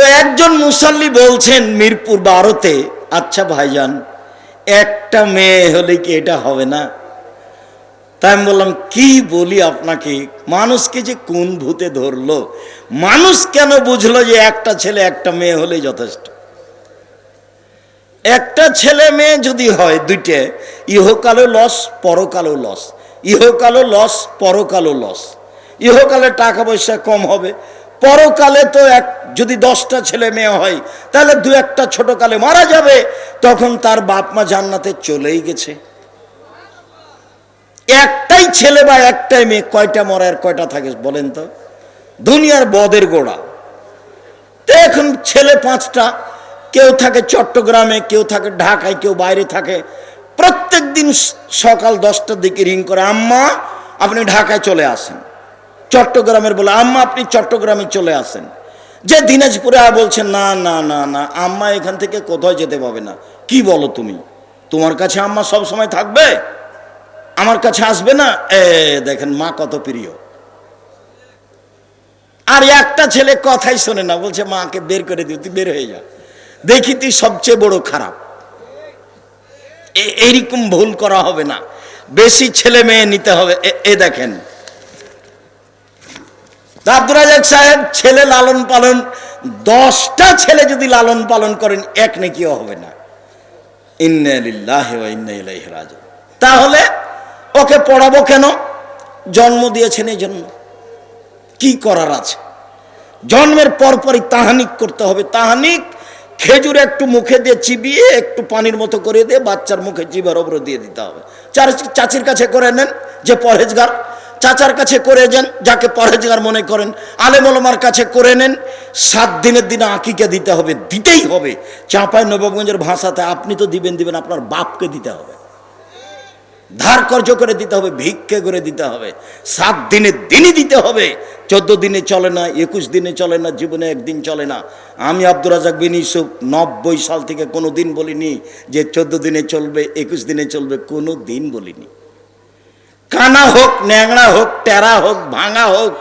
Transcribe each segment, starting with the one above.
তো একজন মুসল্লি বলছেন মিরপুর বারোতে আচ্ছা ভাইজান, একটা মেয়ে হলে কি এটা হবে না? তাই আমি বললাম, কি বলি আপনাকে? মানুষকে যে কোন ভূতে ধরলো? মানুষ কেন বুঝলো যে একটা ছেলে একটা মেয়ে হলেই যথেষ্ট? একটা ছেলে মেয়ে যদি হয় দুইটে, ইহকালও লস, পরকালও লস। ইহকালও লস, পরকালও লস। ইহকালে টাকা পয়সা কম হবে। পরকালে তো এক, যদি দশটা ছেলে মেয়ে হয়, তাহলে দু একটা ছোট কালে মারা যাবে, তখন তার বাপ মা জান্নাতে চলেই গেছে। একটাই ছেলে বা একটাই মেয়ে, কয়টা মরে আর কয়টা থাকে বলেন তো? দুনিয়ার বদের গোড়া। তো এখন ছেলে পাঁচটা, কেউ থাকে চট্টগ্রামে, কেউ থাকে ঢাকায়, কেউ বাইরে থাকে। প্রত্যেক দিন সকাল দশটার দিকে রিং করে, আম্মা, আপনি ঢাকায় চলে আসেন। চট্টগ্রামের বলে, আম্মা, আপনি চট্টগ্রামে চলে আসেন। যে দিনাজপুরে আর বলছেন না না না না, আম্মা এখান থেকে কোথাও যেতে পাবে না। কি বলো তুমি? তোমার কাছে আম্মা সব সময় থাকবে? আমার কাছে আসবে না? এ, দেখেন, মা কত প্রিয়। আর একটা ছেলে কথাই শোনে না, বলছে, মাকে বের করে দিও, তুই বের হয়ে যা। দেখি তুই সবচেয়ে বড় খারাপ। এইরকম ভুল করা হবে না। বেশি ছেলে মেয়ে নিতে হবে। এ- দেখেন আব্দুর সাহেব, ছেলে লালন পালন, দশটা ছেলে যদি লালন পালন করেন, এক নেকিও হবে না। রাজিউন। তাহলে ওকে পড়াবো কেন? জন্ম দিয়েছেন এই জন্য কি করার আছে? জন্মের পরপরই তাহানিক করতে হবে। তাহানিক খেজুর একটু মুখে দিয়ে চিবিয়ে, একটু পানির মতো করে দিয়ে বাচ্চার মুখে জিভার ওপরে দিয়ে দিতে হবে। চার- চাচির কাছে করে নেন যে পরহেজগার চাচার কাছে করে যান, যাকে পরহেজগার মনে করেন আলেমলমার কাছে করে নেন। সাত দিনের দিনে আকিকে দিতে হবে, দিতেই হবে। চাঁপাই নবাবগঞ্জের ভাষাতে আপনি তো দিবেন দিবেন, আপনার বাপকে দিতে হবে। ধার কর্য করে দিতে হবে, ভিক্ষে করে দিতে হবে। সাত দিনে দিনই দিতে হবে। চোদ্দ দিনে চলে না, একুশ দিনে চলে না, জীবনে একদিন চলে না। আমি আব্দুর রাজাক বিন ইউসুফ নব্বই সাল থেকে কোনো দিন বলিনি যে চোদ্দ দিনে চলবে, একুশ দিনে চলবে কোনো দিন বলিনি। কানা হোক, ন্যাংড়া হোক, টেরা হোক, ভাঙা হোক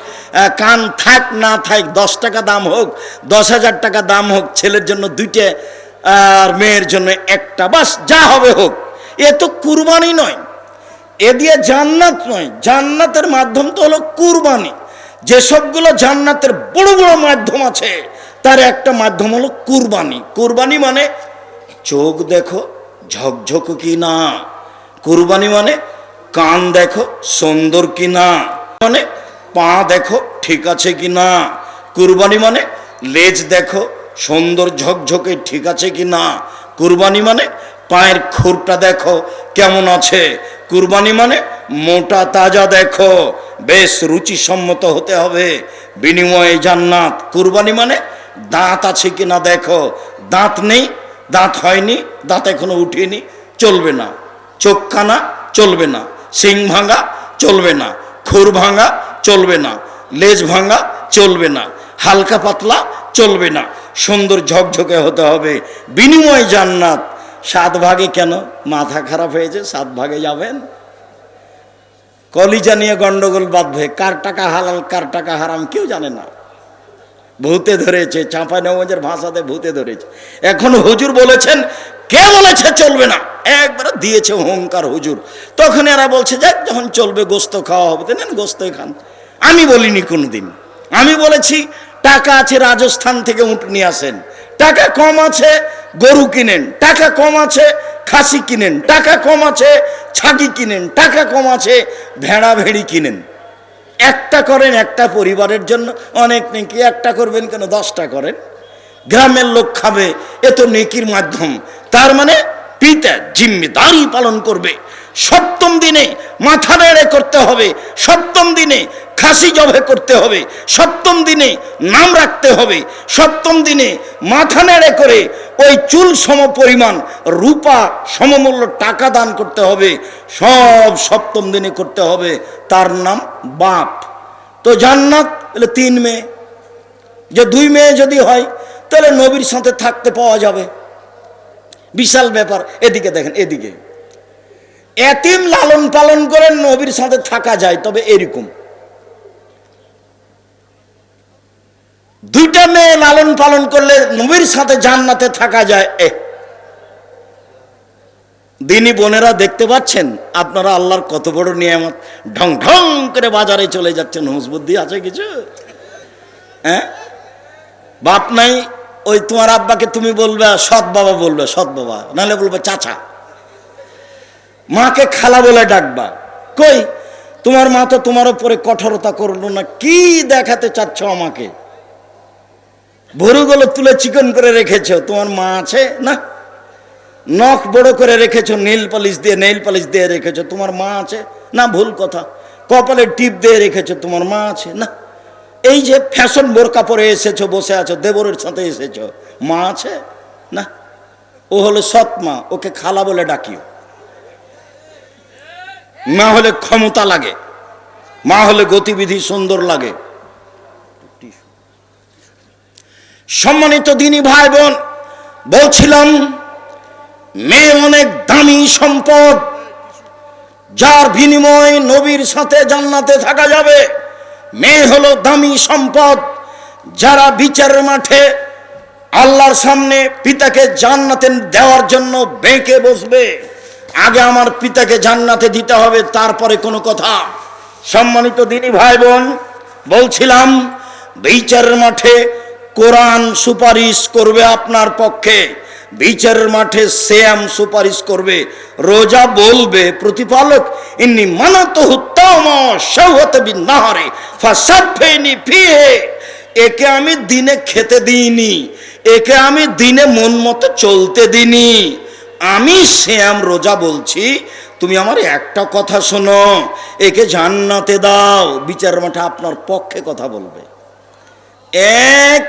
কান থাক, না থাক, দশ টাকা দাম হোক, দশ হাজার টাকা দাম হোক, ছেলের জন্য দুইটে, আর মেয়ের জন্য একটা, বাস যা হবে হোক। এ তো কুরবানি নয়। এ দিয়ে জান্নাত নয়। জান্নাতের মাধ্যম তো হলো কুরবানি। যেসবগুলো জান্নাতের বড় বড় মাধ্যম আছে, তার একটা মাধ্যম হলো কুরবানি। কুরবানি মানে চোখ দেখো, ঝকঝক কি না কুরবানি মানে কান দেখো, সুন্দর কি না মানে পা দেখো, ঠিক আছে কি না কুরবানি মানে লেজ দেখো, সুন্দর ঝকঝকে ঠিক আছে কি না কুরবানি মানে পায়ের খুরটা দেখো, কেমন আছে? কুরবানি মানে মোটা তাজা দেখো, বেশ রুচিসম্মত হতে হবে। বিনিময়ে জান্নাত। কুরবানি মানে দাঁত আছে কি না দেখো? দাঁত নেই, দাঁত হয়নি, দাঁত এখনও উঠেনি, চলবে না। চোখ কানা, চলবে না। সিং ভাঙা চলবে না, খুর ভাঙা চলবে না, লেজ ভাঙা চলবে না, হালকা পাতলা চলবে না। সুন্দর ঝকঝকে হতে হবে, বিনিময় জান্নাত। সাত ভাগে কেন? মাথা খারাপ হয়েছে, সাত ভাগে যাবেন? কলিজা নিয়ে গন্ডগোল বাঁধবে, কার টাকা হালাল, কার টাকা হারাম, কেউ জানে না। ভূতে ধরেছে চাঁপা নবজের ভাষাতে ভূতে ধরেছে। এখন হুজুর বলেছেন কে বলেছে চলবে না? একবার দিয়েছে হুঙ্কার হুজুর। তখন এরা বলছে, যাক, যখন চলবে, গোস্ত খাওয়া হবে। নেন গোস্তই খান আমি বলিনি কোনোদিন। আমি বলেছি, টাকা আছে, রাজস্থান থেকে উঠ নিয়ে আসেন। টাকা কম আছে, গরু কিনেন। টাকা কম আছে, খাসি কিনেন। টাকা কম আছে, ছাগি কিনেন। টাকা কম আছে, ভেড়া, ভেড়ি কিনেন। একটা করেন, একটা পরিবারের জন্য। অনেক নেকি একটা করবেন কেন? দশটা করেন। গ্রামের লোক খাবে, এ তো নেকির মাধ্যম। তার মানে পিতা জিম্মেদারি পালন করবে। সপ্তম দিনে মাথা নেড়ে করতে হবে, সপ্তম দিনে খাসি জবে করতে হবে, সপ্তম দিনে নাম রাখতে হবে, সপ্তম দিনে মাথা নেড়ে করে ওই চুল সম পরিমাণ, রূপা সমমূল্য টাকা দান করতে হবে, সব সপ্তম দিনে করতে হবে। তার নাম বাপ। তো জান্নাত তিন মেয়ে। যে দুই মেয়ে যদি হয় তাহলে নবীর সাথে থাকতে পাওয়া যাবে। বিশাল ব্যাপার। এদিকে দেখেন, এদিকে। এতিম লালন পালন করে নবীর সাথে থাকা যায়, তবে এরকম। দুইটা মেয়ে লালন পালন করলে নবীর সাথে জান্নাতে থাকা যায় এ দিনী বোনেরা দেখতে পাচ্ছেন, আপনারা আল্লাহর কত বড় নিয়ামত। ঢং ঢং করে বাজারে চলে যাচ্ছেন। হুঁস বুদ্ধি আছে কিছু? হ্যাঁ? বাপ নাই ওই তোমার আব্বাকে তুমি বলবে, সৎ বাবা বলবে, সৎ বাবা। নাহলে বলবে, চাচা। মাকে খালা বলে ডাকবা। কই, তোমার মা তো তোমার উপরে কঠোরতা করল না, কি দেখাতে চাচ্ছ আমাকে? ভরুগুলো তুলে চিকন করে রেখেছো, তোমার মা আছে না? নখ বড় করে রেখেছো, নীল পালিশ দিয়ে, নীল পালিশ দিয়ে রেখেছো, তোমার মা আছে? না, ভুল কথা। কপালে টিপ দিয়ে রেখেছো, তোমার মা আছে না? এই যে ফ্যাশন বোরকা পরে এসেছ, বসে আছো, দেবরের সাথে এসেছ, মা আছে? না। ও হলো সৎ মা, ওকে খালা বলে ডাকিও। মা হলে ক্ষমতা লাগে, মা হলে গতিবিধি সুন্দর লাগে। সম্মানিত দিনী ভাই বোন, বলছিলাম, মেয়ে অনেক দামি সম্পদ, যার বিনিময় নবীর সাথে জান্নাতে থাকা যাবে। মেয়ে হলো দামি সম্পদ যারা বিচারের মাঠে আল্লাহর সামনে পিতাকে জান্নাতে দেওয়ার জন্য বেঁকে বসবে। আগে আমার পিতাকে জান্নাতে দিতে হবে, তারপরে কোনো কথা। সম্মানিত দিনী ভাই বোন বলছিলাম, বিচারের মাঠে কোরআন সুপারিশ করবে আপনার পক্ষে। বিচারের মাঠে শ্যাম সুপারিশ করবে, রোজা বলবে প্রতিপালক, ইন্নি মানত নাহরে একে আমি দিনে খেতে দিইনি, একে আমি দিনে মন মতো চলতে দিইনি। আমি শ্যাম রোজা বলছি, তুমি আমার একটা কথা শোনো, একে জান্নাতে দাও, বিচার মাঠে আপনার পক্ষে কথা বলবে। এক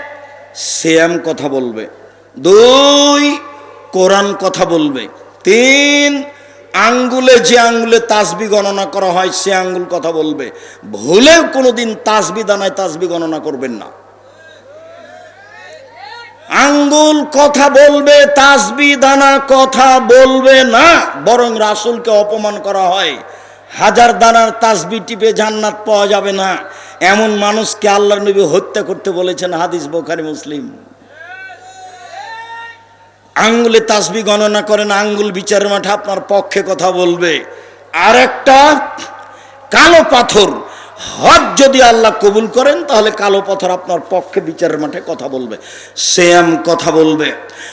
শ্যাম কথা বলবে। দুই, কোরআন কথা বলবে। তিন, আঙ্গুলে যে আঙ্গুলে তাসবি গণনা করা হয়, সে আঙ্গুল কথা বলবে। ভুলেও কোনোদিন তাসবি দানায় তাসবি গণনা করবেন না। আঙ্গুল কথা বলবে, তাসবি দানা কথা বলবে না, বরং রাসুলকে অপমান করা হয়। হাজার দানার তাসবি টিপে জান্নাত পাওয়া যাবে না। এমন মানুষকে আল্লাহ নবী হত্যা করতে বলেছেন হাদিস বোখারি মুসলিম। আঙ্গুলে তাসবি গণনা করেন, আঙ্গুল বিচারের মাঠে আপনার পক্ষে কথা বলবে। আর একটা কালো পাথর হজ যদি আল্লাহ কবুল করেন, তাহলে কালো পাথর আপনার পক্ষে বিচারের মাঠে কথা বলবে। সেম কথা বলবে।